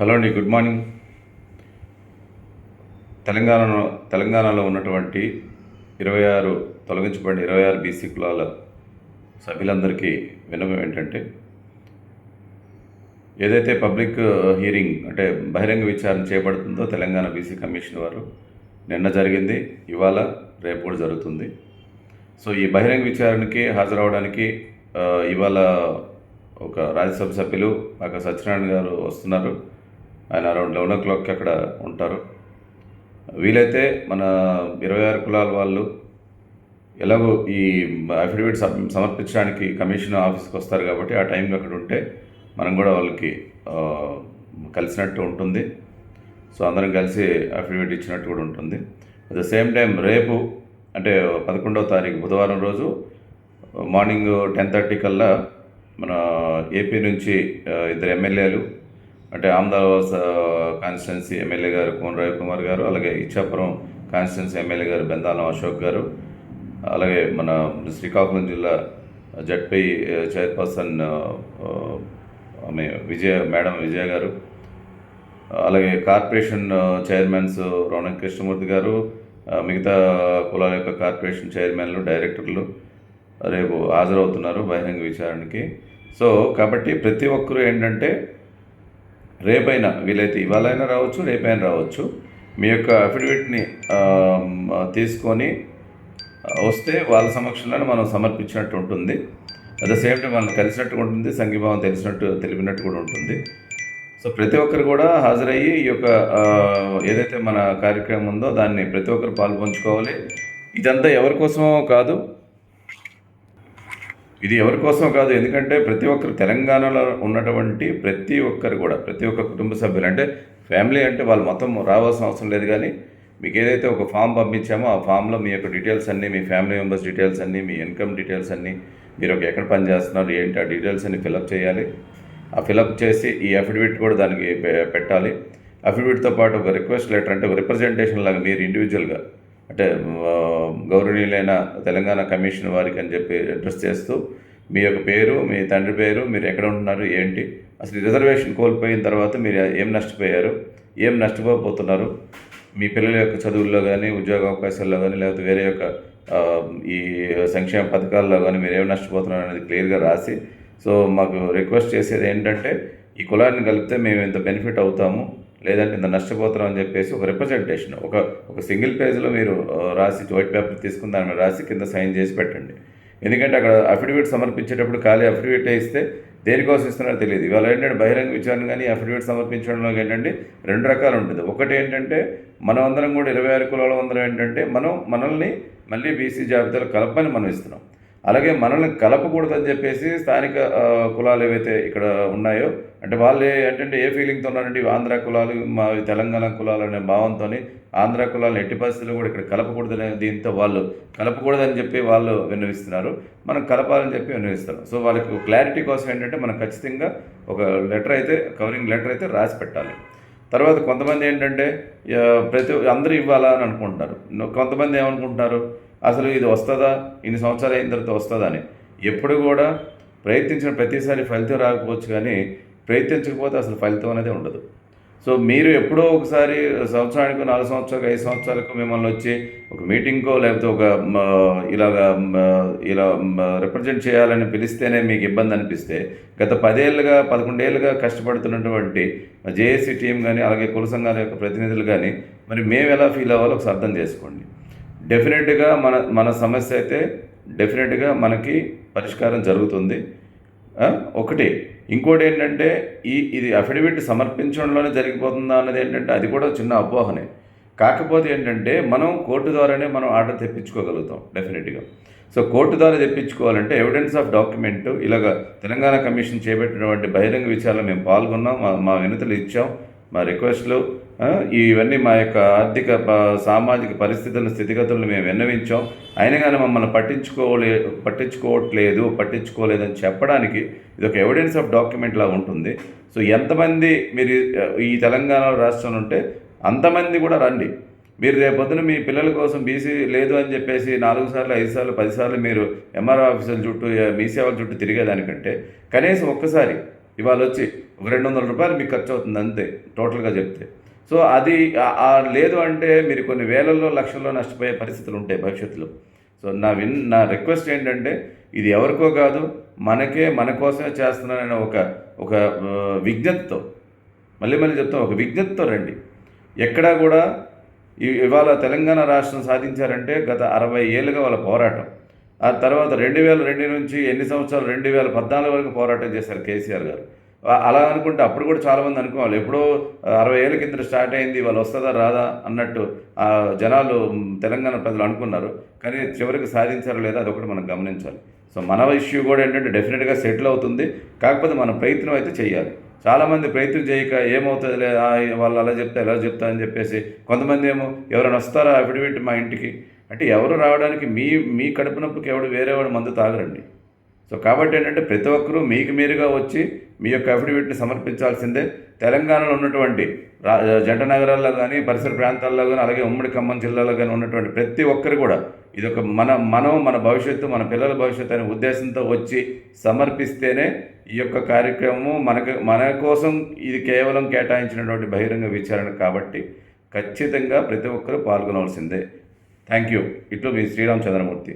Hello అండి good morning. తెలంగాణలో తెలంగాణలో ఉన్నటువంటి ఇరవై ఆరు తొలగించబడిన ఇరవై ఆరు బీసీ కులాల సభ్యులందరికీ విన్నపం ఏంటంటే ఏదైతే పబ్లిక్ హియరింగ్ అంటే బహిరంగ విచారణ చేపడుతుందో తెలంగాణ బీసీ కమిషన్ వారు నిన్న జరిగింది ఇవాళ రేపు కూడా జరుగుతుంది. సో ఈ బహిరంగ విచారణకి హాజరవడానికి ఇవాళ ఒక రాజ్యసభ సభ్యులు అక్కడ సత్యనారాయణ గారు వస్తున్నారు. ఆయన అరౌండ్ లెవెన్ ఓ క్లాక్కి అక్కడ ఉంటారు. వీలైతే మన ఇరవై ఆరు కులాల వాళ్ళు ఎలాగో ఈ అఫిడవిట్ సమర్పించడానికి కమిషన్ ఆఫీస్కి వస్తారు కాబట్టి ఆ టైంకి అక్కడ ఉంటే మనం కూడా వాళ్ళకి కలిసినట్టు ఉంటుంది. సో అందరం కలిసి అఫిడవిట్ ఇచ్చినట్టు కూడా ఉంటుంది. అట్ ద సేమ్ టైం రేపు అంటే పదకొండవ తారీఖు బుధవారం రోజు మార్నింగ్ టెన్ థర్టీ కల్లా మన ఏపీ నుంచి ఇద్దరు ఎమ్మెల్యేలు అంటే అహ్మదాబాద్ కాన్స్టిట్యున్సీ ఎమ్మెల్యే గారు కోన రవికుమార్ గారు అలాగే ఇచ్చాపురం కాన్స్టిట్యున్సీ ఎమ్మెల్యే గారు బెందాలం అశోక్ గారు అలాగే మన శ్రీకాకుళం జిల్లా జడ్పీ చైర్పర్సన్ ఆమె విజయ మేడం విజయ గారు అలాగే కార్పొరేషన్ చైర్మన్స్ రౌనక్ కృష్ణమూర్తి గారు మిగతా కులాల యొక్క కార్పొరేషన్ చైర్మన్లు డైరెక్టర్లు రేపు హాజరవుతున్నారు బహిరంగ విచారణకి. సో కాబట్టి ప్రతి ఒక్కరూ ఏంటంటే రేపైనా వీలైతే ఇవాళైనా రావచ్చు రేపైనా రావచ్చు. మీ యొక్క అఫిడవిట్ని తీసుకొని వస్తే వాళ్ళ సమక్షంలోనే మనం సమర్పించినట్టు ఉంటుంది. అట్ ద సేమ్ టైం వాళ్ళని కలిసినట్టు ఉంటుంది సంఘీభావం తెలిసినట్టు తెలిపినట్టు కూడా ఉంటుంది. సో ప్రతి ఒక్కరు కూడా హాజరయ్యి ఈ యొక్క ఏదైతే మన కార్యక్రమం ఉందో దాన్ని ప్రతి ఒక్కరు పాల్పంచుకోవాలి. ఇదంతా ఎవరి కోసమో కాదు ఇది ఎవరి కోసం కాదు ఎందుకంటే ప్రతి ఒక్కరు తెలంగాణలో ఉన్నటువంటి ప్రతి ఒక్కరు కూడా ప్రతి ఒక్క కుటుంబ సభ్యులు అంటే ఫ్యామిలీ అంటే వాళ్ళు మొత్తం రావాల్సిన అవసరం లేదు కానీ మీకు ఏదైతే ఒక ఫామ్ పంపించామో ఆ ఫామ్లో మీ యొక్క డీటెయిల్స్ అన్నీ మీ ఫ్యామిలీ మెంబర్స్ డీటెయిల్స్ అన్నీ మీ ఇన్కమ్ డీటెయిల్స్ అన్నీ మీరు ఒక ఎక్కడ పని చేస్తున్నారు ఏంటి ఆ డీటెయిల్స్ అన్ని ఫిలప్ చేయాలి. ఆ ఫిలప్ చేసి ఈ అఫిడవిట్ కూడా దానికి పెట్టాలి. అఫిడవిట్తో పాటు ఒక రిక్వెస్ట్ లెటర్ అంటే ఒక రిప్రజెంటేషన్ లాగా మీరు ఇండివిజువల్గా అంటే గౌరవనీయులైన తెలంగాణ కమిషన్ వారికి అని చెప్పి అడ్రస్ చేస్తూ మీ యొక్క పేరు మీ తండ్రి పేరు మీరు ఎక్కడ ఉంటున్నారు ఏంటి? అసలు రిజర్వేషన్ కోల్పోయిన తర్వాత మీరు ఏం నష్టపోయారు? ఏం నష్టపోతున్నారు మీ పిల్లల యొక్క చదువుల్లో కానీ ఉద్యోగ అవకాశాల్లో కానీ లేకపోతే వేరే యొక్క ఈ సంక్షేమ పథకాల్లో కానీ మీరు ఏం నష్టపోతున్నారు అనేది క్లియర్గా రాసి సో మాకు రిక్వెస్ట్ చేసేది ఏంటంటే ఈ కులాన్ని కలిపితే మేము ఇంత బెనిఫిట్ అవుతాము. లేదంటే ఇంత నష్టపోతున్నాం అని చెప్పేసి ఒక రిప్రజెంటేషన్ ఒక ఒక సింగిల్ పేజ్లో మీరు రాసి వైట్ పేపర్ తీసుకుని దాని రాసి కింద సైన్ చేసి పెట్టండి. ఎందుకంటే అక్కడ అఫిడవిట్ సమర్పించేటప్పుడు ఖాళీ అఫిడవిట్ ఇస్తే దేనికోసం ఇస్తున్నారో తెలియదు. ఇవాళ ఏంటంటే బహిరంగ విచారణ కానీ అఫిడవిట్ సమర్పించడంలో ఏంటంటే రెండు రకాలు ఉంటుంది. ఒకటి ఏంటంటే మనం అందరం కూడా ఇరవై ఆరు కులాల అందరం ఏంటంటే మనం మనల్ని మళ్ళీ బీసీ జాబితాలో కలపని మనం ఇస్తున్నాం. అలాగే మనల్ని కలపకూడదని చెప్పేసి స్థానిక కులాలు ఏవైతే ఇక్కడ ఉన్నాయో అంటే వాళ్ళు ఏంటంటే ఏ ఫీలింగ్తో ఉన్నారంటే ఆంధ్ర కులాలు మా తెలంగాణ కులాలు అనే భావంతో ఆంధ్ర కులాలను ఎట్టి పరిస్థితుల్లో కూడా ఇక్కడ కలపకూడదనే దీంతో వాళ్ళు కలపకూడదని చెప్పి వాళ్ళు విన్నవిస్తున్నారు. మనం కలపాలని చెప్పి విన్నవిస్తారు సో వాళ్ళకి క్లారిటీ కోసం ఏంటంటే మనం ఖచ్చితంగా ఒక లెటర్ అయితే కవరింగ్ లెటర్ అయితే రాసి పెట్టాలి. తర్వాత కొంతమంది ఏంటంటే ప్రతి అందరూ ఇవ్వాలా అని అనుకుంటున్నారు. కొంతమంది ఏమనుకుంటున్నారు? అసలు ఇది వస్తుందా? ఇన్ని సంవత్సరాలు అయిన తర్వాత వస్తుందా అని. ఎప్పుడు కూడా ప్రయత్నించిన ప్రతిసారి ఫలితం రాకపోవచ్చు కానీ ప్రయత్నించకపోతే అసలు ఫలితం అనేది ఉండదు. సో మీరు ఎప్పుడో ఒకసారి సంవత్సరానికి నాలుగు సంవత్సరాలకు ఐదు సంవత్సరాలకు మిమ్మల్ని వచ్చి ఒక మీటింగ్కో లేకపోతే ఒక ఇలాగ ఇలాగా ఇలా రిప్రజెంట్ చేయాలని పిలిస్తేనే మీకు ఇబ్బంది అనిపిస్తే గత పదేళ్ళుగా పదకొండేళ్ళుగా కష్టపడుతున్నటువంటి జేఏసీ టీం కానీ అలాగే కుల సంఘాల యొక్క ప్రతినిధులు కానీ మరి మేము ఎలా ఫీల్ అవ్వాలో ఒకసారి అర్థం చేసుకోండి. డెఫినెట్గా మన మన సమస్య అయితే డెఫినెట్గా మనకి పరిష్కారం జరుగుతుంది. ఒకటి. ఇంకోటి ఏంటంటే ఈ ఇది అఫిడవిట్ సమర్పించడంలోనే జరిగిపోతుందా అన్నది ఏంటంటే అది కూడా చిన్న అపోహనే. కాకపోతే ఏంటంటే మనం కోర్టు ద్వారానే మనం ఆర్డర్ తెప్పించుకోగలుగుతాం డెఫినెట్గా. సో కోర్టు ద్వారా తెప్పించుకోవాలంటే ఎవిడెన్స్ ఆఫ్ డాక్యుమెంట్ ఇలాగ తెలంగాణ కమిషన్ చేపట్టినటువంటి బహిరంగ విచారణలో మేము పాల్గొన్నాం మా మా వినతులు ఇచ్చాం మా రిక్వెస్ట్లు ఇవన్నీ మా యొక్క ఆర్థిక సామాజిక పరిస్థితులను స్థితిగతులను మేము విన్నవించాం. అయినా కానీ మమ్మల్ని పట్టించుకోలే పట్టించుకోవట్లేదు పట్టించుకోలేదని చెప్పడానికి ఇది ఒక ఎవిడెన్స్ ఆఫ్ డాక్యుమెంట్ లా ఉంటుంది. సో ఎంతమంది మీరు ఈ తెలంగాణ రాష్ట్రంలో ఉంటే అంతమంది కూడా రండి. మీరు రేపొద్దున మీ పిల్లల కోసం బీసీ లేదు అని చెప్పేసి నాలుగు సార్లు ఐదు సార్లు పది సార్లు మీరు ఎంఆర్ఓ ఆఫీసుల చుట్టూ మీ సేవల చుట్టూ తిరిగేదానికంటే కనీసం ఒక్కసారి ఇవాళ వచ్చి ఒక రెండు వందల రూపాయలు మీకు ఖర్చు అవుతుంది అంతే టోటల్గా చెప్తే. సో అది లేదు అంటే మీరు కొన్ని వేలల్లో లక్షల్లో నష్టపోయే పరిస్థితులు ఉంటాయి భవిష్యత్తులో. సో నా విన్ నా రిక్వెస్ట్ ఏంటంటే ఇది ఎవరికో కాదు మనకే మన కోసమే చేస్తున్నానని ఒక ఒక విజ్ఞతతో మళ్ళీ మళ్ళీ చెప్తాం ఒక విజ్ఞతతో రండి. ఎక్కడా కూడా ఇవాళ తెలంగాణ రాష్ట్రం సాధించారంటే గత అరవై ఏళ్ళుగా వాళ్ళ పోరాటం. ఆ తర్వాత రెండు వేల రెండు నుంచి ఎన్ని సంవత్సరాలు రెండు వేల పద్నాలుగు వరకు పోరాటం చేశారు కేసీఆర్ గారు. అలా అనుకుంటే అప్పుడు కూడా చాలామంది అనుకోవాలి ఎప్పుడో అరవై ఏళ్ళ కింద స్టార్ట్ అయింది వాళ్ళు వస్తుందా రాదా అన్నట్టు జనాలు తెలంగాణ ప్రజలు అనుకున్నారు. కానీ చివరికి సాధించారో లేదా అదొకటి మనం గమనించాలి. సో మన ఇష్యూ కూడా ఏంటంటే డెఫినెట్గా సెటిల్ అవుతుంది. కాకపోతే మన ప్రయత్నం అయితే చేయాలి చాలామంది ప్రయత్నం చేయక ఏమవుతుంది వాళ్ళు అలా చెప్తే ఎలా చెప్తా అని చెప్పేసి కొంతమంది ఏమో ఎవరైనా వస్తారా అఫిడవిట్ మా ఇంటికి? అంటే ఎవరు రావడానికి మీ మీ కడుపు నొప్పికి ఎవడు వేరేవాడు మందు తాగరండి. సో కాబట్టి ఏంటంటే ప్రతి ఒక్కరూ మీకు మీరుగా వచ్చి మీ యొక్క అఫిడవిట్ని సమర్పించాల్సిందే. తెలంగాణలో ఉన్నటువంటి రా జంట నగరాల్లో కానీ పరిసర ప్రాంతాల్లో కానీ అలాగే ఉమ్మడి ఖమ్మం జిల్లాలో కానీ ఉన్నటువంటి ప్రతి ఒక్కరు కూడా ఇది ఒక మన మనం మన భవిష్యత్తు మన పిల్లల భవిష్యత్తు అనే ఉద్దేశంతో వచ్చి సమర్పిస్తేనే ఈ యొక్క కార్యక్రమం మనకు మన కోసం ఇది కేవలం కేటాయించినటువంటి బహిరంగ విచారణ కాబట్టి ఖచ్చితంగా ప్రతి ఒక్కరూ పాల్గొనవలసిందే. థ్యాంక్ యూ ఇట్లు మీ శ్రీరామ్ చంద్రమూర్తి